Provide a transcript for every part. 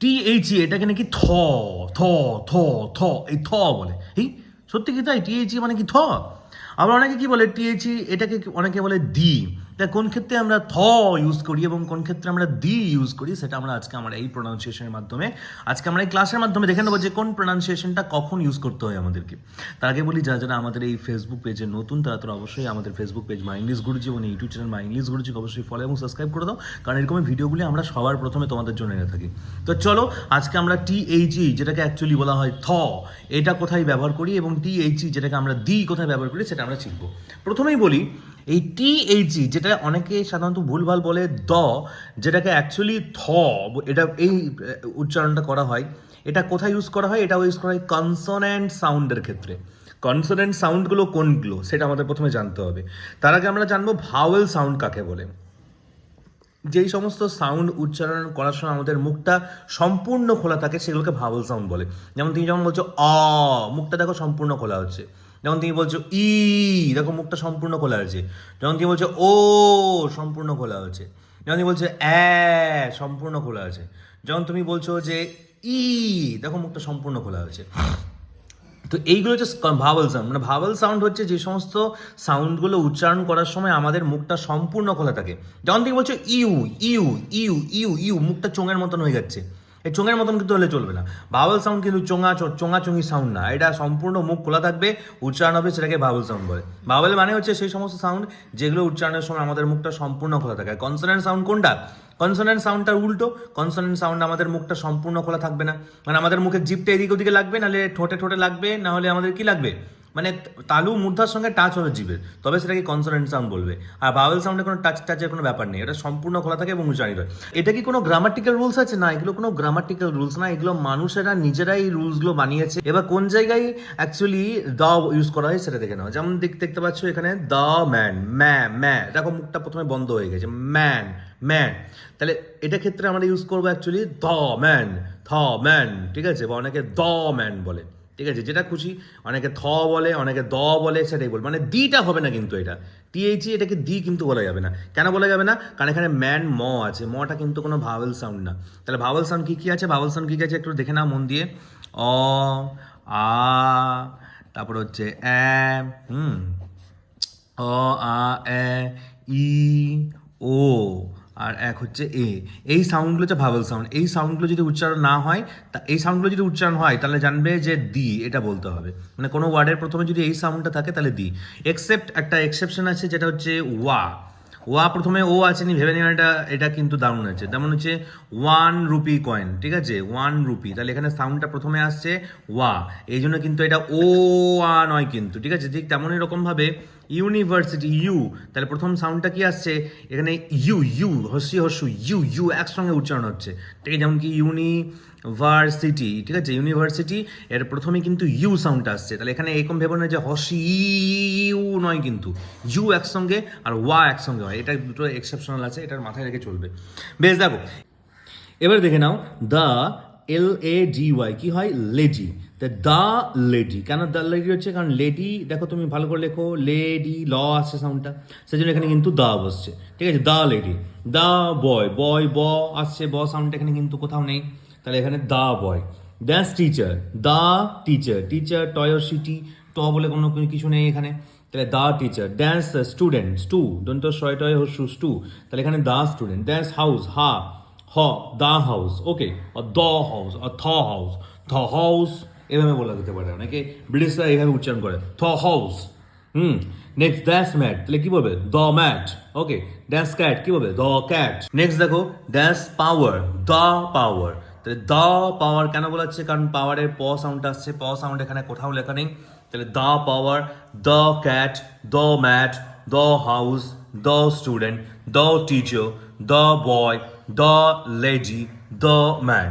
T H E এটাকে নাকি থ থ থ থ, এই থ বলে। এই সত্যি কি তাই? টিএইচি ই মানে কি থ? আবার অনেকে কি বলে টি এইচ ই এটাকে অনেকে বলে দি তা কোন ক্ষেত্রে আমরা থ ইউজ করি এবং কোন ক্ষেত্রে আমরা দি ইউজ করি, সেটা আমরা আজকে আমরা এই প্রোনাউন্সিয়েশনের মাধ্যমে, আজকে আমরা এই ক্লাসের মাধ্যমে দেখে নেব যে কোন প্রোনাউন্সিয়েশনটা কখন ইউজ করতে হয় আমাদেরকে। তার আগে বলি, যারা যারা আমাদের এই ফেসবুক পেজে নতুন, তারা তারা অবশ্যই আমাদের Facebook page Maa English Guruji এবং ইউটিউব চ্যানেল মা ইংলিশ গুরুজিকে অবশ্যই ফলো এবং সাবস্ক্রাইব করে দাও, কারণ এরকম ভিডিওগুলি আমরা সবার প্রথমে তোমাদের জন্য এনে থাকি। তো চলো, আজকে আমরা টি এইচ ই যেটাকে অ্যাকচুয়ালি বলা হয় থ, এটা কোথায় ব্যবহার করি এবং টি এইচ ই যেটাকে আমরা দি কোথায় ব্যবহার করি, সেটা আমরা শিখব। প্রথমেই বলি, এই টি এইচ ই যেটা অনেকে সাধারণত ভুলভাল বলে দ, যেটাকে অ্যাকচুয়ালি থ, এটা এই উচ্চারণটা করা হয়। এটা কোথায় ইউজ করা হয়? এটা ইউজ করা হয় কনসোনেন্ট সাউন্ডের ক্ষেত্রে। কনসোনেন্ট সাউন্ডগুলো কোনগুলো? সেটা আমাদের প্রথমে জানতে হবে। তার আগে আমরা জানব ভাওয়েল সাউন্ড কাকে বলে। যেই সমস্ত সাউন্ড উচ্চারণ করার সময় আমাদের মুখটা সম্পূর্ণ খোলা থাকে, সেগুলোকে ভাওয়েল সাউন্ড বলে। যেমন তুমি যেমন বলছো অ মুখটা দেখো সম্পূর্ণ খোলা হচ্ছে। যেমন তুমি বলছো, ই দেখো মুখটা সম্পূর্ণ খোলা আছে যেমন তুমি বলছো, ও সম্পূর্ণ খোলা হয়েছে। যেমন তুমি বলছো, অ্যা সম্পূর্ণ খোলা আছে যেমন তুমি বলছো যে, ই দেখো মুখটা সম্পূর্ণ খোলা হয়েছে। তো এইগুলো হচ্ছে ভাওয়াল সাউন্ড মানে ভাওয়াল সাউন্ড হচ্ছে যে সমস্ত সাউন্ডগুলো উচ্চারণ করার সময় আমাদের মুখটা সম্পূর্ণ খোলা থাকে। যেমন তুমি বলছো, you you you you you মুখটা চোঙের মতন হয়ে যাচ্ছে। এই চোঙের মতন কিন্তু হলে চলবে না। ভাওয়াল সাউন্ড কিন্তু চোঙা চোঙা চোঙি সাউন্ড না। এটা সম্পূর্ণ মুখ খোলা থাকবে, উচ্চারণ হবে সেটাকে ভাওয়াল সাউন্ড বলে। ভাওয়াল মানে হচ্ছে সেই সমস্ত সাউন্ড যেগুলো উচ্চারণের সময় আমাদের মুখটা সম্পূর্ণ খোলা থাকে। কনসোনেন্ট সাউন্ড কোনটা? কনসোনেন্ট সাউন্ডটা উল্টো কনসোনেন্ট সাউন্ড আমাদের মুখটা সম্পূর্ণ খোলা থাকবে না। মানে আমাদের মুখে জিপটা এদিক ওদিকে লাগবে, নাহলে ঠোঁটে ঠোঁটে লাগবে, নাহলে আমাদের কি লাগবে? মানে তালু মুদ্রার সঙ্গে টাচ হবে জিভের, তবে সেটাকে কনসোনেন্ট সাউন্ড বলবে। আর বাউল সাউন্ডে কোনো টাচ টাচের কোনো ব্যাপার নেই, এটা সম্পূর্ণ খোলা থাকে এবং উচ্চারিত হয়। এটা কি কোনো গ্রামাটিক্যাল রুলস আছে? না, এগুলো কোনো গ্রামাটিক্যাল রুলস না, এগুলো মানুষেরা নিজেরাই রুলসগুলো বানিয়েছে। এবার কোন জায়গায় অ্যাকচুয়ালি দ ইউজ করা হয় সেটা দেখে নাও। যেমন দেখ- দেখতে পাচ্ছ এখানে দ্য ম্যান ম্যা ম্যা দেখো মুখটা প্রথমে বন্ধ হয়ে গেছে ম্যান ম্যান তাহলে এটা ক্ষেত্রে আমরা ইউজ করব actually the man the man ঠিক আছে? বা অনেকে দ ম্যান বলে। ঠিক আছে? যেটা খুশি, অনেকে থ বলে, অনেকে দ বলে, সেটাই বল মানে দিটা হবে না কিন্তু এটা। টিএইচি এটাকে দি কিন্তু বলা যাবে না। কেন বলা যাবে না? কারণ এখানে ম্যান ম আছে। মটা কিন্তু কোনো ভাওয়েল সাউন্ড না। তাহলে ভাওয়েল সাউন্ড কী কী আছে? ভাওয়েল সাউন্ড কী কী আছে? একটু দেখে নাও মন দিয়ে। অ, আ, তারপর হচ্ছে অ্যা, হুম, অ, আ এ ই আর এক হচ্ছে এ। এই সাউন্ডগুলো হচ্ছে ভাবল সাউন্ড এই সাউন্ডগুলো যদি উচ্চারণ না হয়, তা এই সাউন্ডগুলো যদি উচ্চারণ হয়, তাহলে জানবে যে দি এটা বলতে হবে। মানে কোনো ওয়ার্ডের প্রথমে যদি এই সাউন্ডটা থাকে, তাহলে দি এক্সেপ্ট একটা এক্সেপশন আছে, যেটা হচ্ছে ওয়া ওয়া প্রথমে ও আছে নি, ভেবে নিও এটা এটা কিন্তু দারুণ আছে। যেমন হচ্ছে ওয়ান রুপি কয়েন ঠিক আছে? ওয়ান রুপি তাহলে এখানে সাউন্ডটা প্রথমে আসছে ওয়া। এই জন্য কিন্তু এটা ও আ নয় কিন্তু, ঠিক আছে? ঠিক তেমনই রকমভাবে ইউনিভার্সিটি ইউ তাহলে প্রথম সাউন্ডটা কি আসছে? এখানে ইউ ইউ হসি হসু ইউ ইউ একসঙ্গে উচ্চারণ হচ্ছে। ঠিক আছে? যেমন কি ইউনিভার্সিটি ঠিক আছে? ইউনিভার্সিটি এর প্রথমে কিন্তু ইউ সাউন্ডটা আসছে। তাহলে এখানে এরকম ভেবে না যে হসি ইউ নয় কিন্তু। ইউ একসঙ্গে আর ওয়া একসঙ্গে হয়। এটা দুটো এক্সেপশনাল আছে, এটার মাথায় রেখে চলবে। বেশ, দেখো, এবার দেখে নাও the L A D Y কি হয়? লেডি দ্য লেডি কেন দ্য লেডি হচ্ছে? কারণ লেডি দেখো তুমি ভালো করে লেখো লেডি ল আসছে সাউন্ডটা সেই জন্য এখানে কিন্তু দা বসছে, ঠিক আছে? The lady the boy boy, ব আসছে, ব সাউন্ডটা এখানে কিন্তু কোথাও নেই, তাহলে এখানে the boy. That's teacher the teacher teacher toy সিটি ট বলে কোনো কিছু নেই এখানে। তাহলে দ্য টিচার ড্যান্স স্টুডেন্ট স্টু দন্ত শয় টয় হস্যু স্টু তাহলে এখানে দ্য স্টুডেন্ট ড্যান্স হাউস হা হ the house okay the house the house the house এভাবে বলা যেতে পারে, অনেকে ব্রিটিশরা এইভাবে উচ্চারণ করে, the house hmm next dance mat তাহলে কি বলবে? The mat okay dance cat কি বলবে? দ্য ক্যাট নেক্সট দেখো ড্যান্স পাওয়ার দ্য পাওয়ার তাহলে দ্য পাওয়ার কেন বলা হচ্ছে কারণ পাওয়ারের প সাউন্ড আসছে, প সাউন্ড এখানে কোথাও লেখা নেই। তাহলে the power the cat the mat the house the student the teacher the boy the lady the man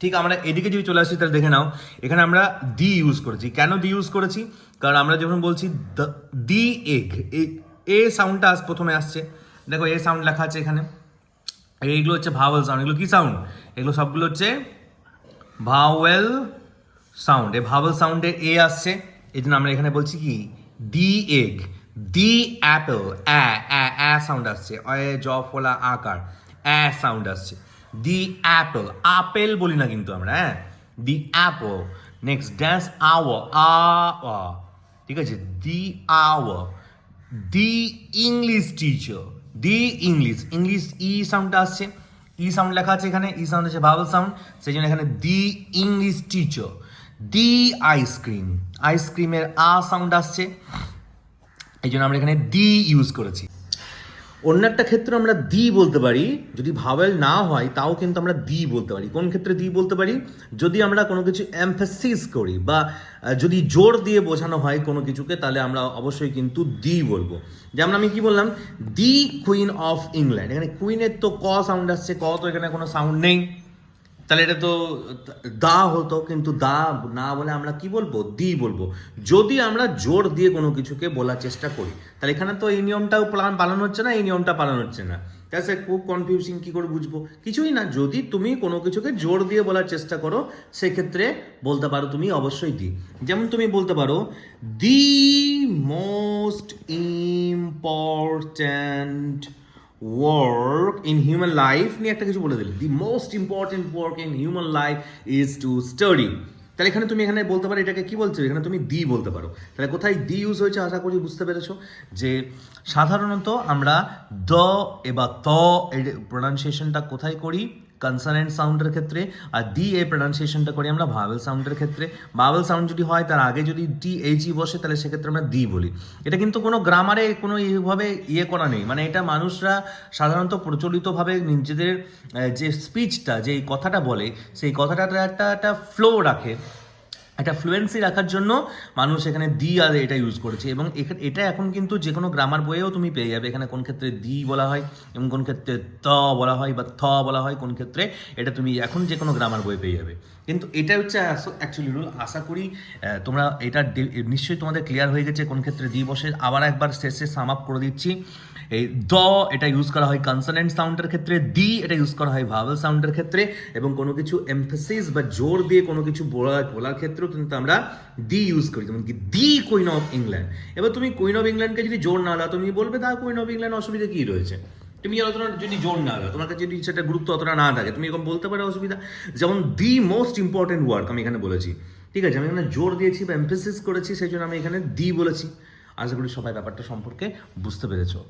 ঠিক আমরা এদিকে যদি চলে আসি, তাহলে দেখে নাও। এখানে আমরা দি ইউজ করেছি। কেন দি ইউজ করেছি? কারণ আমরা যখন বলছি, দি এগ এ সাউন্ডটা আস প্রথমে আসছে। দেখো, এ সাউন্ড লেখা আছে এখানে। এইগুলো হচ্ছে ভাওয়েল সাউন্ড এগুলো কি সাউন্ড এগুলো সবগুলো হচ্ছে ভাওয়েল সাউন্ড এই ভাওয়েল সাউন্ডে এ আসছে। এই জন্য আমরা এখানে বলছি কি? The egg the apple uh uh uh sound আসছে। অয়ে জ ফোলা আকার অ্যা সাউন্ড আসছে। দি অ্যাপল আপেল বলি না কিন্তু আমরা হ্যাঁ? The apple next dance hour আ ঠিক আছে? The hour the English teacher the English English ই সাউন্ডটা আসছে। ই সাউন্ড লেখা আছে এখানে? ই সাউন্ড আছে ভাওয়েল সাউন্ড সেই জন্য এখানে the English teacher the ice cream আইসক্রিমের আ সাউন্ড আসছে এই জন্য আমরা এখানে দি ইউজ করেছি। অন্য একটা ক্ষেত্রে আমরা দি বলতে পারি। যদি ভাওয়েল না হয়, তাও কিন্তু আমরা দি বলতে পারি। কোন ক্ষেত্রে দি বলতে পারি? যদি আমরা কোনো কিছু এমফেসিস করি বা যদি জোর দিয়ে বোঝানো হয় কোনো কিছুকে, তাহলে আমরা অবশ্যই কিন্তু দি বলব। যেমন আমি কি বললাম? দি কুইন অফ ইংল্যান্ড এখানে কুইনের তো ক সাউন্ড আসছে, ক তো এখানে কোনো সাউন্ড নেই। তাহলে এটা তো দা হতো, কিন্তু দা না বলে আমরা কি বলব? দি বলব। যদি আমরা জোর দিয়ে কোনো কিছুকে বলার চেষ্টা করি, তাহলে এখানে তো এই নিয়মটাও পালন হচ্ছে না, এই নিয়মটা পালন হচ্ছে না। তাহলে স্যার খুব কনফিউজিং কী করে বুঝব? কিছুই না, যদি তুমি কোনো কিছুকে জোর দিয়ে বলার চেষ্টা করো, সেক্ষেত্রে বলতে পারো তুমি অবশ্যই দি। যেমন তুমি বলতে পারো, the most important work in human life নিয়ে একটা কিছু বলে দিলে the most important work in human life is to study তাহলে এখানে তুমি এখানে বলতে পারো, এটাকে কি বলছো? এখানে তুমি দি বলতে পারো। তাহলে কোথায় দি ইউজ হয়েছে আশা করি বুঝতে পেরেছ? যে সাধারণত আমরা দ এবার ত এর প্রোনাউন্সিয়েশনটা কোথায় করি? কনসানেন্ট সাউন্ডের ক্ষেত্রে আর ডি এ প্রোনাউন্সিয়েশনটা করি আমরা ভাওয়েল সাউন্ডের ক্ষেত্রে। ভাওয়েল সাউন্ড যদি হয়, তার আগে যদি ডি এইচই বসে, তাহলে সেক্ষেত্রে আমরা দি বলি। এটা কিন্তু কোনো গ্রামারে কোনো এইভাবে ইয়ে করা নেই। মানে এটা মানুষরা সাধারণত প্রচলিতভাবে নিজেদের যে স্পিচটা যে কথাটা বলে, সেই কথাটা একটা একটা ফ্লো রাখে। একটা ফ্লুয়েন্সি রাখার জন্য মানুষ এখানে দি আর এটা ইউজ করেছে। এবং এটা এখন কিন্তু যে কোনো গ্রামার বইয়েও তুমি পেয়ে যাবে। এখানে কোন ক্ষেত্রে দি বলা হয় এবং কোন ক্ষেত্রে ত বলা হয় বা থ বলা হয়, কোন ক্ষেত্রে এটা তুমি এখন যে কোনো গ্রামার বই পেয়ে যাবে। কিন্তু এটা হচ্ছে অ্যাকচুয়ালি রুল আশা করি তোমরা এটা নিশ্চয়ই তোমাদের ক্লিয়ার হয়ে গেছে কোন ক্ষেত্রে দি বসে। আবার একবার শেষে সাম আপ করে দিচ্ছি। এই দ এটা ইউজ করা হয় কনসোনেন্ট সাউন্ডের ক্ষেত্রে দি এটা ইউজ করা হয় ভাওয়েল সাউন্ডের ক্ষেত্রে, এবং কোনো কিছু এমফেসিস বা জোর দিয়ে কোনো কিছু বলা, বলার ক্ষেত্রেও কিন্তু আমরা দি ইউজ করি, যেমন কি দি কুইন অফ ইংল্যান্ড এবার তুমি কুইন অফ ইংল্যান্ডকে যদি জোর না দাও, তুমি বলবে দা কুইন অফ ইংল্যান্ড অসুবিধা কী রয়েছে? তুমি অতটা যদি জোর না দাও, তোমার কাছে যদি সেটা গুরুত্ব অতটা না থাকে, তুমি এরকম বলতে পারো অসুবিধা। যেমন দি মোস্ট ইম্পর্টেন্ট ওয়ার্ক আমি এখানে বলেছি। ঠিক আছে, আমি এখানে জোর দিয়েছি বা এমফেসিস করেছি, সেই জন্য আমি এখানে দি বলেছি। আশা করি সবাই ব্যাপারটা সম্পর্কে বুঝতে পেরেছ।